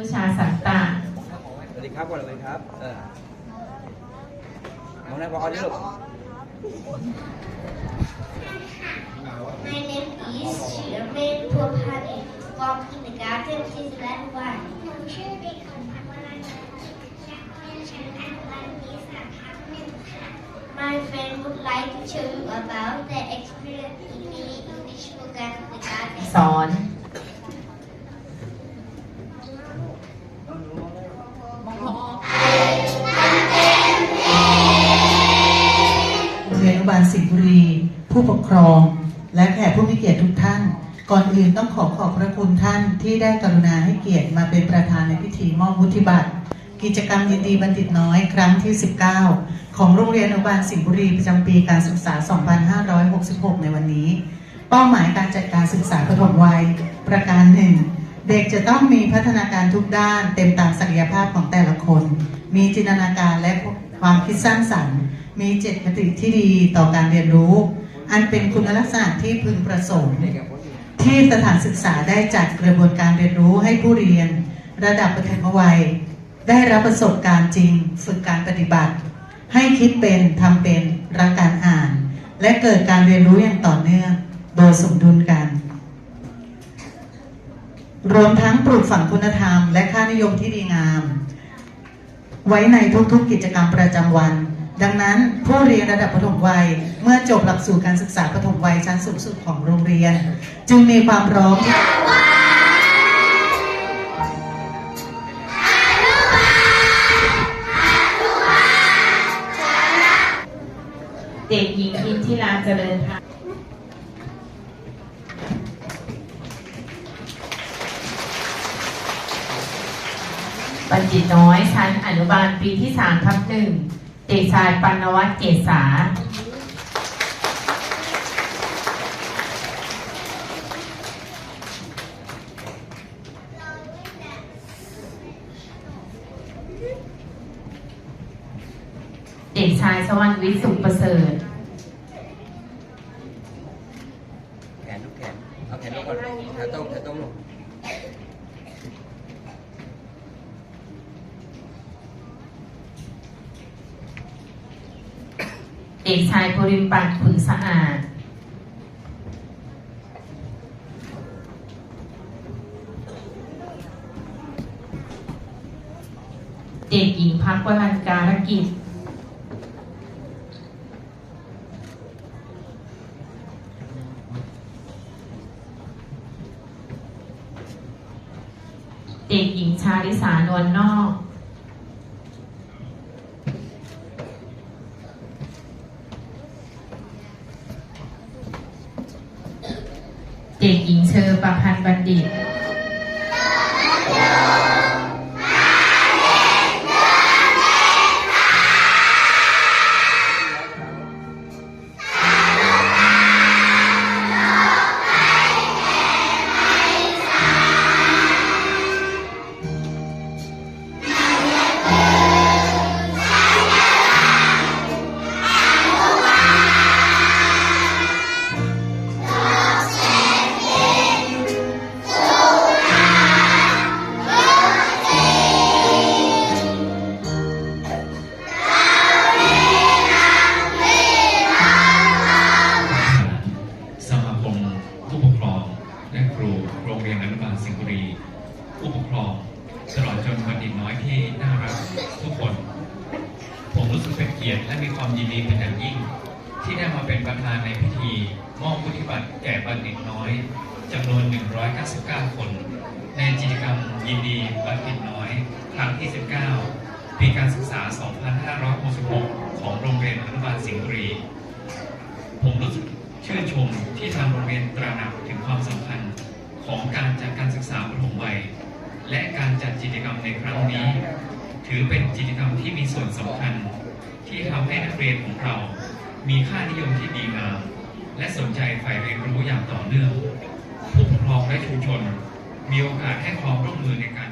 นุชาสันตาสวัสดีครับก่อนเลยครับ เออมองหน้าพอนี่ลูก My name is Shireen Purpani from kindergarten Please learn one หนูชื่อเด็กหญิงพัฒนาจากโรงเรียนชั้นอนุบาลปีสามทับหนึ่งค่ะ My friend would like to tell you about the experience in the English program บาลสิงห์บุรี ผู้ปกครอง และแขกผู้มีเกียรติทุกท่าน ก่อนอื่นต้องขอขอบพระคุณท่านที่ได้กรุณาให้เกียรติมาเป็นประธานในพิธีมอบวุฒิบัตร กิจกรรมยินดีบัณฑิตน้อยครั้งที่ 19 ของโรงเรียนอนุบาลสิงห์บุรีประจำปีการศึกษา 2566 ในวันนี้ เป้าหมายการจัดการศึกษาปฐมวัย ประการหนึ่งเด็กจะต้องมีพัฒนาการทุกด้าน เต็มตามศักยภาพของแต่ละคน มีจินตนาการและความคิดสร้างสรรค์ มีเจตคติที่ดีต่อการเรียนรู้ อันเป็นคุณลักษณะที่พึงประสงค์ ที่สถานศึกษาได้จัดกระบวนการเรียนรู้ให้ผู้เรียน ระดับประถมวัย ได้รับประสบการณ์จริง ฝึกการปฏิบัติ ให้คิดเป็นทำเป็นรักการอ่าน และเกิดการเรียนรู้อย่างต่อเนื่อง โดยสมดุลกันรวมทั้งปลูกฝังคุณธรรมและค่านิยมที่ดีงาม ไว้ในทุกๆกิจกรรมประจำวัน ดังนั้นผู้เรียนระดับประถมวัย เมื่อจบหลักสูตรการศึกษาประถมวัยชั้นสูงสุดของโรงเรียน จึงมีความพร้อมเด็กหญิงอินทิราเจริญพันธ์บัณฑิตน้อยชั้นอนุบาลปีที่สามทับหนึ่ง เด็กชายปัณวัฒน์เกษาเด็กชายสวรรค์วิทย์สุขประเสริฐแขนลูกแขนเอาแขนลงก่อนแขนตรงแขนตรงลง เด็กชายภูริมปัตขุนสะอาด เด็กหญิงพักวรันการกิจ เด็กหญิงชาลิสานวลนอก เด็กหญิงเชอประพันธ์บัณฑิต อยที่น่ารักทุกคน ผมรู้สึกเป็นเกียรติและมีความยินดีเป็นอย่างยิ่ง ที่ได้มาเป็นประธานในพิธี มอบวุฒิบัตรแก่บัณฑิตน้อยจำนวน 199 คน ในกิจกรรมยินดีบัณฑิตน้อย ครั้งที่ 19 ปีการศึกษา 2566 ของโรงเรียนอนุบาลสิงห์บุรี ผมรู้สึกชื่นชมที่ทางโรงเรียนตระหนักถึงความสำคัญของการจัดการศึก ในครั้งนี้ ถือเป็นกิจกรรมที่มีส่วนสำคัญ ที่ทำให้นักเรียนของเรา มีค่านิยมที่ดีงาม และสนใจใฝ่เรียนรู้อย่างต่อเนื่องผู้ปกครองและชุมชน มีโอกาสให้ความร่วมมือในการ